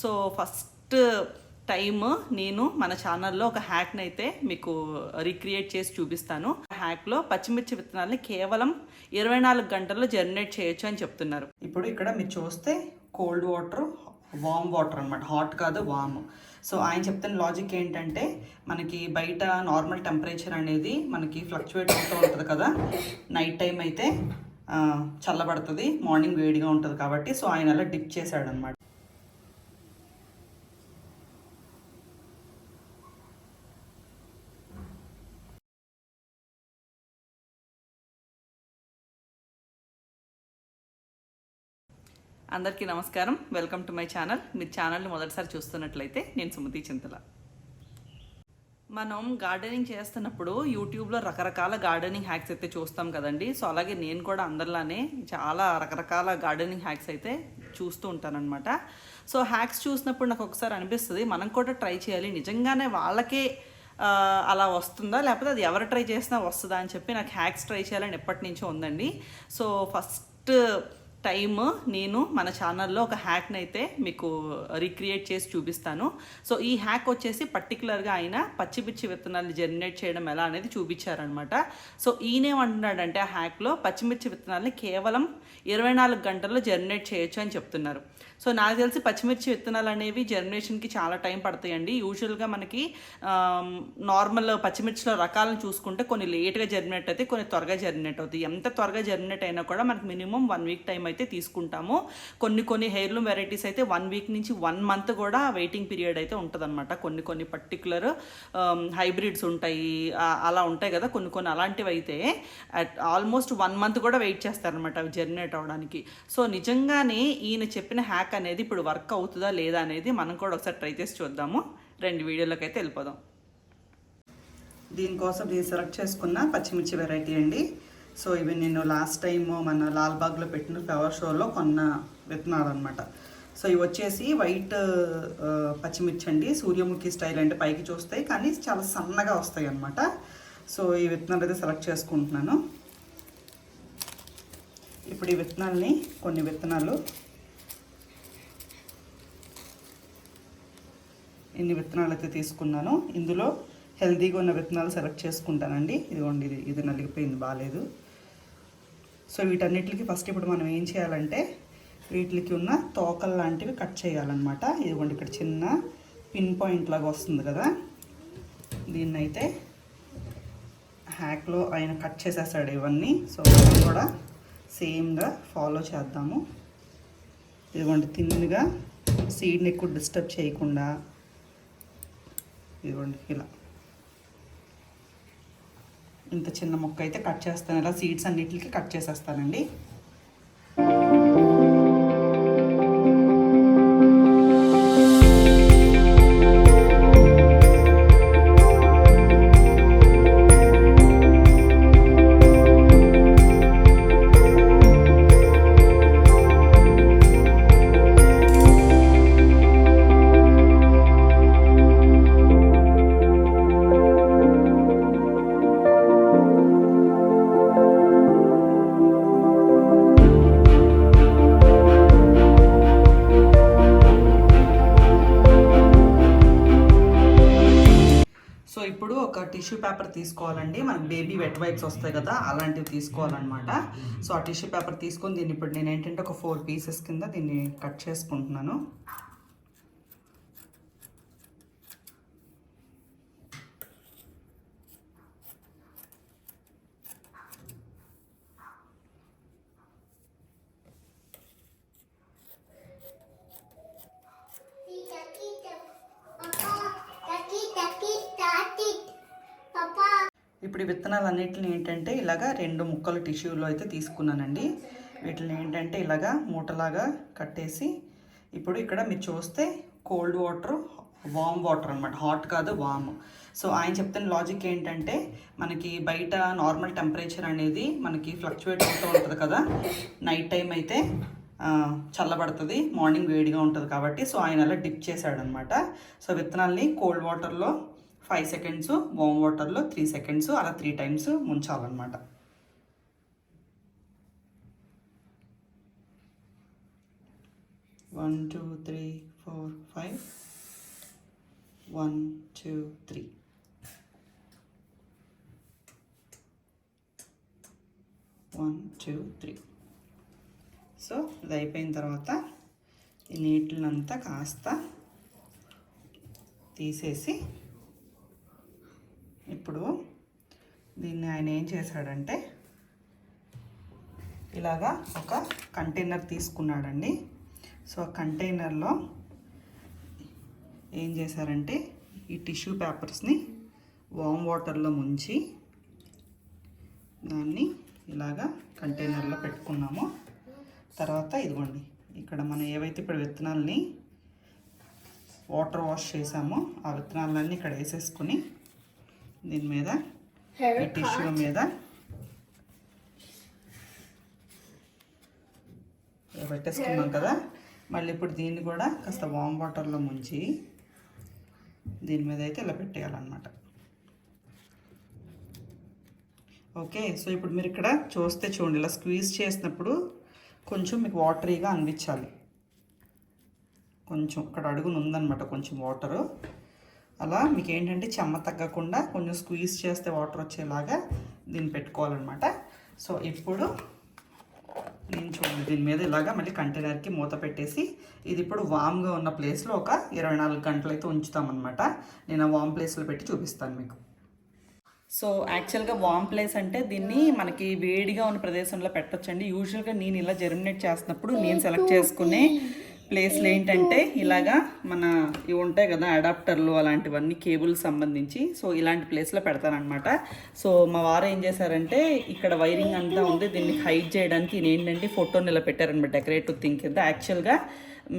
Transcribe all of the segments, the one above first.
So first time నేను మన ఛానల్లో ఒక హ్యాక్ని అయితే మీకు రీక్రియేట్ చేసి చూపిస్తాను. ఆ హ్యాక్లో పచ్చిమిర్చి విత్తనాల్ని కేవలం ఇరవై నాలుగు గంటల్లో జర్మినేట్ చేయొచ్చు అని చెప్తున్నారు. ఇప్పుడు ఇక్కడ మీరు చూస్తే కోల్డ్ వాటర్ వామ్ వాటర్ అనమాట హాట్ కాదు వామ్. సో ఆయన చెప్తున్న లాజిక్ ఏంటంటే మనకి బయట నార్మల్ టెంపరేచర్ అనేది మనకి ఫ్లక్చువేట్ అవుతూ ఉంటుంది కదా. నైట్ టైం అయితే చల్లబడుతుంది మార్నింగ్ వేడిగా ఉంటుంది కాబట్టి సో ఆయన అలా డిప్ చేశాడు అందరికీ నమస్కారం. వెల్కమ్ టు మై ఛానల్ మీరు ఛానల్ని మొదటిసారి చూస్తున్నట్లయితే నేను సుమతి చింతల. మనం గార్డెనింగ్ చేస్తున్నప్పుడు యూట్యూబ్లో రకరకాల గార్డెనింగ్ హ్యాక్స్ అయితే చూస్తాం కదండి. సో అలాగే నేను కూడా అందరిలానే చాలా రకరకాల గార్డెనింగ్ హ్యాక్స్ అయితే చూస్తూ ఉంటానన్నమాట. సో హ్యాక్స్ చూసినప్పుడు నాకు ఒకసారి అనిపిస్తుంది మనం కూడా ట్రై చేయాలి. నిజంగానే వాళ్ళకే అలా వస్తుందా? లేకపోతే అది ఎవరు ట్రై చేసినా వస్తుందా అని చెప్పి నాకు హ్యాక్స్ ట్రై చేయాలని ఎప్పటి నుంచో ఉందండి. సో ఫస్ట్ టైమ్ నేను మన ఛానల్లో ఒక హ్యాక్ని అయితే మీకు రీక్రియేట్ చేసి చూపిస్తాను. సో ఈ హ్యాక్ వచ్చేసి పర్టికులర్గా ఆయన పచ్చిమిర్చి విత్తనాలు జనరేట్ చేయడం ఎలా అనేది చూపించారనమాట సో ఈయనేమంటున్నాడంటే ఆ హ్యాక్లో పచ్చిమిర్చి విత్తనాలని కేవలం ఇరవై నాలుగు గంటల్లో జనరేట్ చేయొచ్చు అని చెప్తున్నారు. సో నాకు తెలిసి పచ్చిమిర్చి విత్తనాలు అనేవి జనరేషన్కి చాలా టైం పడతాయండి. యూజువల్గా మనకి నార్మల్ పచ్చిమిర్చిలో రకాలను చూసుకుంటే కొన్ని లేట్గా జర్మినేట్ అవుతాయి కొన్ని త్వరగా జర్మినేట్ అవుతాయి. ఎంత త్వరగా జర్మినేట్ అయినా కూడా మనకి మినిమం వన్ వీక్ టైం అయితే తీసుకుంటాము. కొన్ని కొన్ని హెయిర్లూమ్ వెరైటీస్ అయితే వన్ వీక్ నుంచి వన్ మంత్ కూడా వెయిటింగ్ పీరియడ్ అయితే ఉంటుందన్నమాట. కొన్ని కొన్ని పర్టికులర్ హైబ్రిడ్స్ ఉంటాయి. అలా ఉంటాయి కదా కొన్ని కొన్ని అలాంటివి అయితే ఆల్మోస్ట్ వన్ మంత్ కూడా వెయిట్ చేస్తారనమాట అవి జర్మినేట్ అవడానికి సో నిజంగానే ఈయన చెప్పిన హ్యాక్ అనేది ఇప్పుడు వర్క్ అవుతుందా లేదా అనేది మనం కూడా ఒకసారి ట్రై చేసి చూద్దాము. రెండు వీడియోలకు అయితే వెళ్ళిపోదాం. దీనికోసం నేను సెలెక్ట్ చేసుకున్న పచ్చిమిర్చి వెరైటీ అండి. సో ఇవి నేను లాస్ట్ టైం మన లాల్బాగ్లో పెట్టిన ఫ్లవర్ షోలో కొన్న విత్తనాలు అనమాట సో ఇవి వచ్చేసి వైట్ పచ్చిమిర్చి అండి సూర్యముఖి స్టైల్ అంటే పైకి చూస్తాయి కానీ చాలా సన్నగా వస్తాయి అనమాట సో ఈ విత్తనాలు అయితే సెలెక్ట్ చేసుకుంటున్నాను. ఇప్పుడు ఈ విత్తనాల్ని కొన్ని విత్తనాలు ఇన్ని విత్తనాలు అయితే తీసుకున్నాను. ఇందులో హెల్తీగా ఉన్న విత్తనాలు సెలెక్ట్ చేసుకుంటానండి. ఇదిగోండి ఇది ఇది నలిగిపోయింది బాగాలేదు. సో వీటన్నిటికి ఫస్ట్ ఇప్పుడు మనం ఏం చేయాలంటే వీటికి ఉన్న తోకలు లాంటివి కట్ చేయాలన్నమాట. ఇదిగోండి ఇక్కడ చిన్న పిన్ పాయింట్ లాగా వస్తుంది కదా. దీన్ని అయితే హ్యాక్లో ఆయన కట్ చేసేస్తాడు ఇవన్నీ. సో కూడా సేమ్గా ఫాలో చేద్దాము. ఇదిగోండి తిన్నగా సీడ్ని ఎక్కువ డిస్టర్బ్ చేయకుండా ఇదిగోండి ఇలా. ఇంత చిన్న మొక్క అయితే కట్ చేస్తాను. ఇలా సీడ్స్ అన్నిటికి కట్ చేసేస్తానండి. ఇప్పుడు ఒక టిష్యూ పేపర్ తీసుకోవాలండి. మనకి బేబీ వెట్ వైప్స్ వస్తాయి కదా అలాంటివి తీసుకోవాలన్నమాట. సో ఆ టిష్యూ పేపర్ తీసుకొని దీన్ని ఇప్పుడు నేను ఏంటంటే ఒక ఫోర్ పీసెస్ కింద దీన్ని కట్ చేసుకుంటున్నాను. ఇప్పుడు ఈ విత్తనాలన్నిటిని ఏంటంటే ఇలాగా రెండు ముక్కలు టిష్యూలో అయితే తీసుకున్నానండి. వీటిని ఏంటంటే ఇలాగా మూటలాగా కట్టేసి ఇప్పుడు ఇక్కడ మీరు చూస్తే కోల్డ్ వాటర్ వామ్ వాటర్ అనమాట హాట్ కాదు వామ్. సో ఆయన చెప్తున్న లాజిక్ ఏంటంటే మనకి బయట నార్మల్ టెంపరేచర్ అనేది మనకి ఫ్లక్చువేట్ అవుతూ ఉంటుంది కదా. నైట్ టైం అయితే చల్లబడుతుంది మార్నింగ్ వేడిగా ఉంటుంది కాబట్టి సో ఆయన అలా డిప్ చేశాడనమాట సో విత్తనాల్ని కోల్డ్ వాటర్లో ఫైవ్ సెకండ్స్ వామ్ వాటర్లో త్రీ సెకండ్స్ అలా three times ముంచాలన్నమాట. One two three four five. One two three. One two three. So ఇది అయిపోయిన తర్వాత ఈ నీటినంతా కాస్త తీసేసి ఇప్పుడు దీన్ని ఆయన ఏం చేశాడంటే ఇలాగా ఒక కంటైనర్ తీసుకున్నాడండి. సో ఆ కంటైనర్లో ఏం చేశారంటే ఈ టిష్యూ పేపర్స్ని వామ్ వాటర్లో ముంచి దాన్ని ఇలాగా కంటైనర్లో పెట్టుకున్నాము. తర్వాత ఇదిగోండి ఇక్కడ మనం ఏవైతే ఇప్పుడు విత్తనాలని వాటర్ వాష్ చేసామో ఆ విత్తనాలన్నీ ఇక్కడ వేసేసుకుని దీని మీద ఈ టిష్యూ మీద. పెట్టేసుకున్నాం కదా. మళ్ళీ ఇప్పుడు దీన్ని కూడా కాస్త వామ్ వాటర్లో ముంచి దీని మీద అయితే ఇలా పెట్టేయాలన్నమాట. ఓకే సో ఇప్పుడు మీరు ఇక్కడ చూస్తే చూడండి ఇలా స్క్వీజ్ చేసినప్పుడు కొంచెం మీకు వాటరీగా అనిపించాలి. కొంచెం ఇక్కడ అడుగున ఉందన్నమాట కొంచెం వాటరు అలా మీకు ఏంటంటే చెమ్మ తగ్గకుండా కొంచెం స్క్వీజ్ చేస్తే వాటర్ వచ్చేలాగా దీన్ని పెట్టుకోవాలన్నమాట. సో ఇప్పుడు నేను చూడండి దీని మీద ఇలాగా మళ్ళీ కంటైనర్కి మూత పెట్టేసి ఇది ఇప్పుడు వామ్గా ఉన్న ప్లేస్లో ఒక ఇరవై నాలుగు గంటలు అయితే ఉంచుతామన్నమాట. నేను ఆ వామ్ ప్లేస్లో పెట్టి చూపిస్తాను మీకు. సో యాక్చువల్గా వామ్ ప్లేస్ అంటే దీన్ని మనకి వేడిగా ఉన్న ప్రదేశంలో పెట్టచ్చండి. యూజువల్గా నేను ఇలా జర్మినేట్ చేస్తున్నప్పుడు నేను సెలెక్ట్ చేసుకునే ప్లేస్లు ఏంటంటే ఇలాగా మన ఇవి ఉంటాయి కదా అడాప్టర్లు అలాంటివన్నీ కేబుల్ సంబంధించి. సో ఇలాంటి ప్లేస్లో పెడతానమాట సో మా వారు ఏం చేశారంటే ఇక్కడ వైరింగ్ అంతా ఉంది. దీన్ని హైడ్ చేయడానికి ఏంటంటే ఫోటోని ఇలా పెట్టారనమాట డెకరేటివ్ థింగ్ కింద యాక్చువల్గా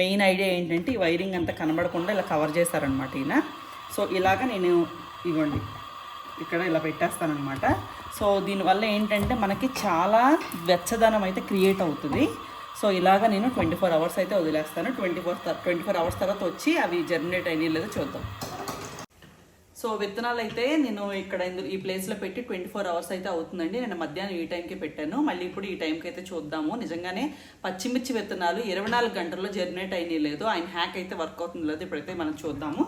మెయిన్ ఐడియా ఏంటంటే ఈ వైరింగ్ అంతా కనబడకుండా ఇలా కవర్ చేశారనమాట ఈయన. సో ఇలాగా నేను ఇవ్వండి. ఇక్కడ ఇలా పెట్టేస్తానమాట సో దీనివల్ల ఏంటంటే మనకి చాలా వెచ్చదనం అయితే క్రియేట్ అవుతుంది. సో ఇలాగ నేను ట్వంటీ ఫోర్ అవర్స్ అయితే వదిలేస్తాను. Twenty four twenty four hours తర్వాత వచ్చి అవి జర్మినేట్ అయినాయి లేదో చూద్దాం. సో విత్తనాలు అయితే నేను ఇక్కడ ఈ ప్లేస్లో పెట్టి ట్వంటీ ఫోర్ అవర్స్ అయితే అవుతుందండి. నేను మధ్యాహ్నం ఈ టైంకి పెట్టాను. మళ్ళీ ఇప్పుడు ఈ టైంకి అయితే చూద్దాము. నిజంగానే పచ్చిమిర్చి విత్తనాలు ఇరవై నాలుగు గంటల్లో జర్మినేట్ అయినాయి లేదు. ఆయన హ్యాక్ అయితే వర్క్ అవుతుంది లేదు. ఇప్పుడైతే మనం చూద్దాము.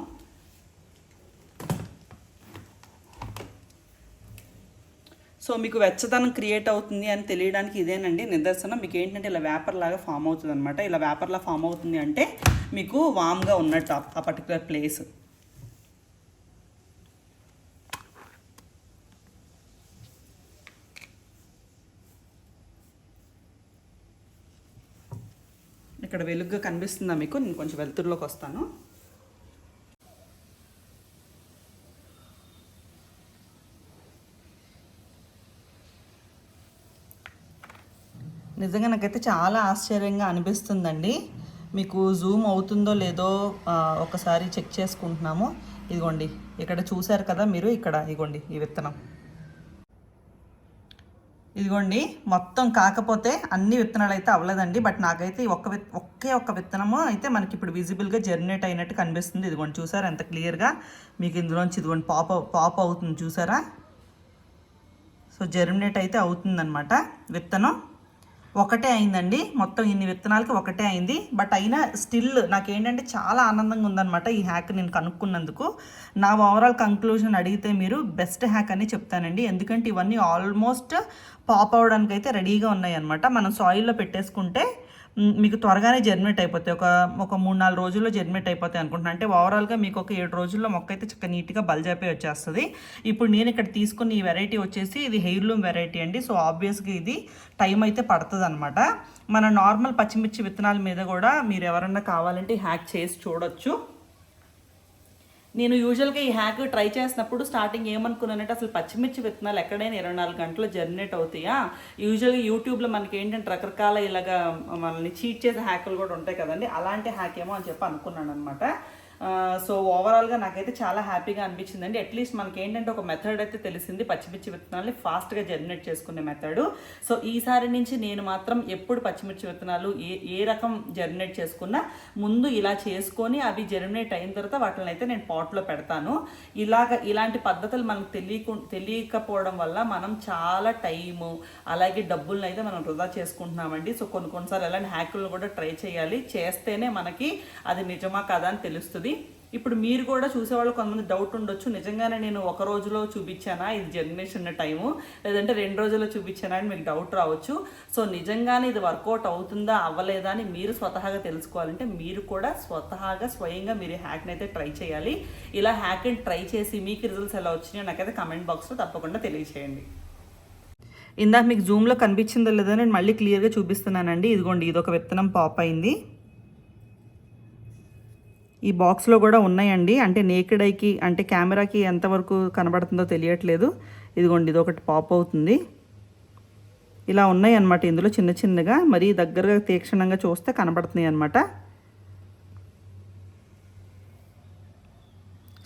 సో మీకు వెచ్చదనం క్రియేట్ అవుతుంది అని తెలియడానికి ఇదేనండి నిదర్శనం. మీకు ఏంటంటే ఇలా వేపర్ లాగా ఫామ్ అవుతుంది అనమాట ఇలా వేపర్లా ఫామ్ అవుతుంది అంటే మీకు వామ్గా ఉన్నట్టు ఆ- పర్టికులర్ ప్లేస్. ఇక్కడ వెలుగుగా కనిపిస్తుందా మీకు? నేను కొంచెం వెలుతురులోకి వస్తాను. నిజంగా నాకైతే చాలా ఆశ్చర్యంగా అనిపిస్తుందండి. మీకు జూమ్ అవుతుందో లేదో ఒకసారి చెక్ చేసుకుంటున్నాము. ఇదిగోండి ఇక్కడ చూశారు కదా మీరు ఇక్కడ ఇదిగోండి ఈ విత్తనం. ఇదిగోండి మొత్తం కాకపోతే అన్ని విత్తనాలు అయితే అవ్వలేదండి. బట్ నాకైతే ఒక్క విత్ ఒకే ఒక్క విత్తనము అయితే మనకి ఇప్పుడు విజిబుల్గా జర్నేట్ అయినట్టు కనిపిస్తుంది. ఇదిగోండి చూసారా ఎంత క్లియర్గా? మీకు ఇందులోంచి ఇదిగోండి పాప్ పాప్ అవుతుంది చూసారా? సో జర్మినేట్ అయితే అవుతుందన్నమాట విత్తనం. ఒకటే అయిందండి. మొత్తం ఇన్ని విత్తనాలకి ఒకటే అయింది. బట్ అయినా స్టిల్ నాకేంటంటే చాలా ఆనందంగా ఉందన్నమాట ఈ హ్యాక్ నేను కనుక్కున్నందుకు. నా ఓవరాల్ కంక్లూజన్ అడిగితే మీరు బెస్ట్ హ్యాక్ అని చెప్తానండి. ఎందుకంటే ఇవన్నీ ఆల్మోస్ట్ పాప్ అవడానికి అయితే రెడీగా ఉన్నాయి అనమాట మనం సాయిల్లో పెట్టేసుకుంటే మీకు త్వరగానే జర్మినేట్ అయిపోతాయి. ఒక ఒక మూడు నాలుగు రోజుల్లో జర్మినేట్ అయిపోతాయి అనుకుంటున్నాను అంటే ఓవరాల్గా మీకు ఒక ఏడు రోజుల్లో మొక్క అయితే చక్కగా నీట్గా బల్జైపోయి వచ్చేస్తుంది. ఇప్పుడు నేను ఇక్కడ తీసుకున్న ఈ వెరైటీ వచ్చేసి ఇది హెయిర్లూమ్ వెరైటీ అండి. సో ఆబ్వియస్గా ఇది టైం అయితే పడుతుంది అనమాట మన నార్మల్ పచ్చిమిర్చి విత్తనాల మీద కూడా మీరు ఎవరన్నా కావాలంటే హ్యాక్ చేసి చూడొచ్చు. నేను యూజువల్గా ఈ హ్యాక్ ట్రై చేసినప్పుడు స్టార్టింగ్ ఏమనుకున్నానంటే అసలు పచ్చిమిర్చి విత్తనాలు ఎక్కడైనా ఇరవై నాలుగు గంటలు జర్మినేట్ అవుతాయా? యూజువల్గా యూట్యూబ్లో మనకి ఏంటంటే రకరకాల ఇలాగా మనల్ని చీట్ చేసే హ్యాకులు కూడా ఉంటాయి కదండి. అలాంటి హ్యాక్ ఏమో అని చెప్పి అనుకున్నాను అనమాట సో ఓవరాల్గా నాకైతే చాలా హ్యాపీగా అనిపించిందండి. అట్లీస్ట్ మనకి ఏంటంటే ఒక మెథడ్ అయితే తెలిసింది. పచ్చిమిర్చి విత్తనాలని ఫాస్ట్గా జర్మినేట్ చేసుకునే మెథడ్ సో ఈసారి నుంచి నేను మాత్రం ఎప్పుడు పచ్చిమిర్చి విత్తనాలు ఏ ఏ రకం జర్మినేట్ చేసుకున్నా ముందు ఇలా చేసుకొని అవి జర్మినేట్ అయిన తర్వాత వాటిని అయితే నేను పాట్లో పెడతాను. ఇలాగ ఇలాంటి పద్ధతులు మనకు తెలియకు తెలియకపోవడం వల్ల మనం చాలా టైము అలాగే డబ్బులను అయితే మనం వృధా చేసుకుంటున్నామండి. సో కొన్ని కొన్నిసార్లు ఎలాంటి హ్యాకులను కూడా ట్రై చేయాలి. చేస్తేనే మనకి అది నిజమా కదా అని తెలుస్తుంది. ఇప్పుడు మీరు కూడా చూసేవాళ్ళు కొంతమంది డౌట్ ఉండొచ్చు. నిజంగానే నేను ఒక రోజులో చూపించానా? ఇది జర్మినేషన్ టైము లేదంటే రెండు రోజుల్లో చూపించానా అని మీకు డౌట్ రావచ్చు. సో నిజంగానే ఇది వర్కౌట్ అవుతుందా? అవ్వలేదా? అని మీరు స్వతహాగా తెలుసుకోవాలంటే మీరు కూడా స్వతహాగా స్వయంగా మీరు హ్యాక్ని అయితే ట్రై చేయాలి. ఇలా హ్యాక్ని ట్రై చేసి మీకు రిజల్ట్స్ ఎలా వచ్చినాయో నాకైతే కమెంట్ బాక్స్లో తప్పకుండా తెలియచేయండి. ఇందాక మీకు జూమ్లో కనిపించిందో లేదో నేను మళ్ళీ క్లియర్గా చూపిస్తున్నానండి. ఇదిగోండి ఇది ఒక విత్తనం పాప్ అయింది. ఈ బాక్స్లో కూడా ఉన్నాయండి. అంటే నేకెడ్ ఐకి అంటే కెమెరాకి ఎంతవరకు కనబడుతుందో తెలియట్లేదు. ఇదిగోండి ఇది ఒకటి పాప్ అవుతుంది. ఇలా ఉన్నాయి అన్నమాట ఇందులో చిన్న చిన్నగా. మరీ దగ్గరగా తీక్షణంగా చూస్తే కనబడుతున్నాయి అన్నమాట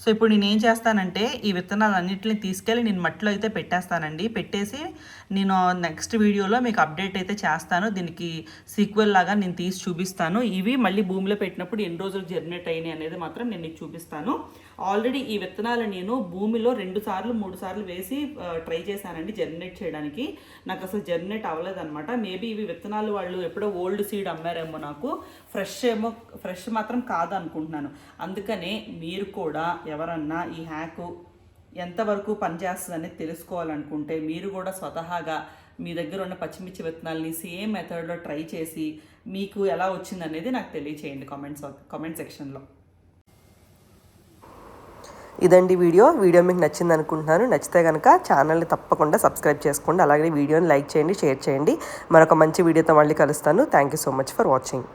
సో ఇప్పుడు నేను ఏం చేస్తానంటే ఈ విత్తనాలన్నింటిని తీసుకెళ్ళి నేను మట్టిలో అయితే పెట్టేస్తానండి. పెట్టేసి నేను నెక్స్ట్ వీడియోలో మీకు అప్డేట్ అయితే చేస్తాను. దీనికి సీక్వెల్ లాగా నేను తీసి చూపిస్తాను. ఇవి మళ్ళీ భూమిలో పెట్టినప్పుడు ఎన్ని రోజులు జర్మినేట్ అయినాయి అనేది మాత్రం నేను మీకు చూపిస్తాను. ఆల్రెడీ ఈ విత్తనాలు నేను భూమిలో రెండు సార్లు మూడు సార్లు వేసి ట్రై చేశానండి జర్మినేట్ చేయడానికి. నాకు అసలు జర్మినేట్ అవ్వలేదన్నమాట. మేబీ ఇవి విత్తనాలు వాళ్ళు ఎప్పుడో ఓల్డ్ సీడ్ అమ్మారేమో నాకు. ఫ్రెష్ ఏమో ఫ్రెష్ మాత్రం కాదనుకుంటున్నాను. అందుకనే మీరు కూడా ఎవరన్నా ఈ హ్యాకు ఎంతవరకు పనిచేస్తుందని తెలుసుకోవాలనుకుంటే మీరు కూడా స్వతహాగా మీ దగ్గర ఉన్న పచ్చిమిర్చి విత్తనాలని సేమ్ మెథడ్లో ట్రై చేసి మీకు ఎలా వచ్చిందనేది నాకు తెలియచేయండి కామెంట్స్ కామెంట్ సెక్షన్లో. ఇదండి వీడియో. వీడియో మీకు నచ్చింది అనుకుంటున్నాను. నచ్చితే కనుక ఛానల్ని తప్పకుండా సబ్స్క్రైబ్ చేసుకోండి. అలాగే వీడియోని లైక్ చేయండి షేర్ చేయండి. మరొక మంచి వీడియోతో మళ్ళీ కలుస్తాను. Thank you so much for watching